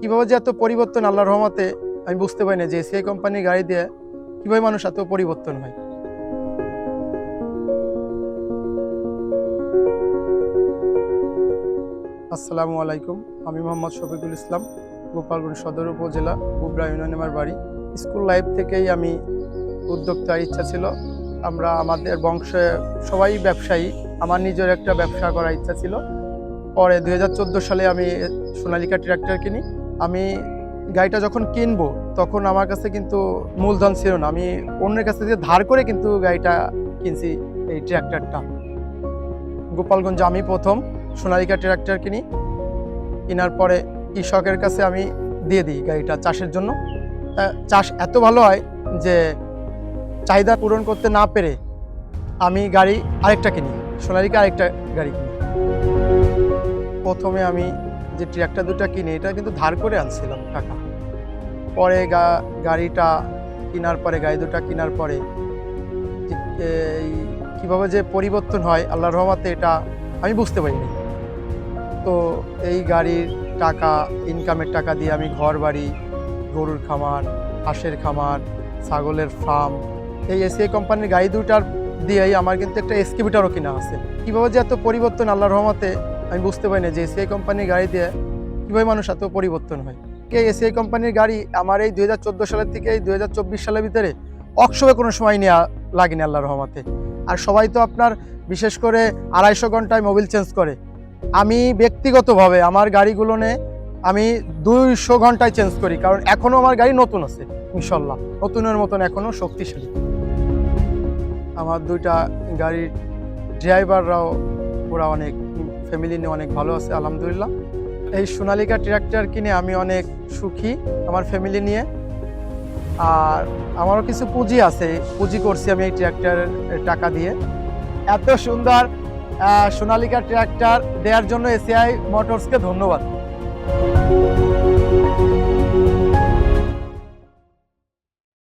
কীভাবে যে এত পরিবর্তন আল্লাহর রহমতে, আমি বুঝতে পারি না যে এসিআই কোম্পানির গাড়ি দিয়ে কীভাবে মানুষ এত পরিবর্তন হয়। আসসালামু আলাইকুম, আমি মোহাম্মদ শফিকুল ইসলাম, গোপালগঞ্জ সদর উপজেলা, বুবরা ইউনিয়ন আমার বাড়ি। স্কুল লাইফ থেকেই আমি উদ্যোক্তার ইচ্ছা ছিল। আমরা আমাদের বংশে সবাই ব্যবসায়ী, আমার নিজের একটা ব্যবসা করার ইচ্ছা ছিল। পরে দু হাজার চোদ্দ সালে আমি সোনালিকা ট্র্যাক্টর কিনি। আমি গাড়িটা যখন কিনবো, তখন আমার কাছে কিন্তু মূলধন ছিল না। আমি অন্যের কাছে থেকে ধার করে কিন্তু গাড়িটা কিনছি এই ট্র্যাক্টরটা। গোপালগঞ্জে আমি প্রথম সোনালিকা ট্র্যাক্টর কিনি। কেনার পরে কৃষকের কাছে আমি দিয়ে দিই গাড়িটা চাষের জন্য। চাষ এত ভালো হয় যে চাহিদা পূরণ করতে না পেরে আমি গাড়ি আরেকটা কিনি, সোনালিকা আরেকটা গাড়ি কিনি। প্রথমে আমি যে ট্র্যাক্টর দুটা কিনি, এটা কিন্তু ধার করে আনছিলাম টাকা। পরে গা- গাড়িটা কেনার পরে, গাড়ি দুটা কেনার পরে এই কীভাবে যে পরিবর্তন হয়, আল্লাহর রহমাতে এটা আমি বুঝতে পারিনি। তো এই গাড়ির টাকা ইনকামের টাকা দিয়ে আমি ঘর বাড়ি গরুর খামার, হাঁসের খামার, ছাগলের ফার্ম এই এসিআই কোম্পানির গাড়ি দুটার দিয়েই আমার কিন্তু একটা এসকিবিটারও কিনা আছে। কীভাবে যে এত পরিবর্তন আল্লাহর রহমতে আমি বুঝতে পারি না যে এসিআই কোম্পানির গাড়ি দিয়ে কীভাবে মানুষ এত পরিবর্তন হয়। কে এসিআই কোম্পানির গাড়ি আমার এই দু হাজার চোদ্দ সালের থেকে এই দু হাজার চব্বিশ সালের ভিতরে অক্ষবে কোনো সময় নেওয়া লাগেনি আল্লাহ রহমাতে। আর সবাই তো আপনার বিশেষ করে আড়াইশো ঘন্টায় মোবিল চেঞ্জ করে। আমি ব্যক্তিগতভাবে আমার গাড়িগুলো নে আমি দুইশো ঘন্টায় চেঞ্জ করি, কারণ এখনও আমার গাড়ি নতুন আছে, ইনশাল্লাহ। নতুনের মতন এখনও শক্তিশালী। আমার দুইটা গাড়ির ড্রাইভাররাও ওরা অনেক ফ্যামিলি নিয়ে অনেক ভালো আছে, আলহামদুলিল্লাহ। এই সোনালিকা ট্র্যাক্টর কিনে আমি অনেক সুখী আমার ফ্যামিলি নিয়ে। আর আমারও কিছু পুঁজি আছে, পুঁজি করছি আমি এই ট্র্যাক্টরের টাকা দিয়ে। এত সুন্দর সোনালিকা ট্র্যাক্টর দেওয়ার জন্য এসিআই মোটরসকে ধন্যবাদ।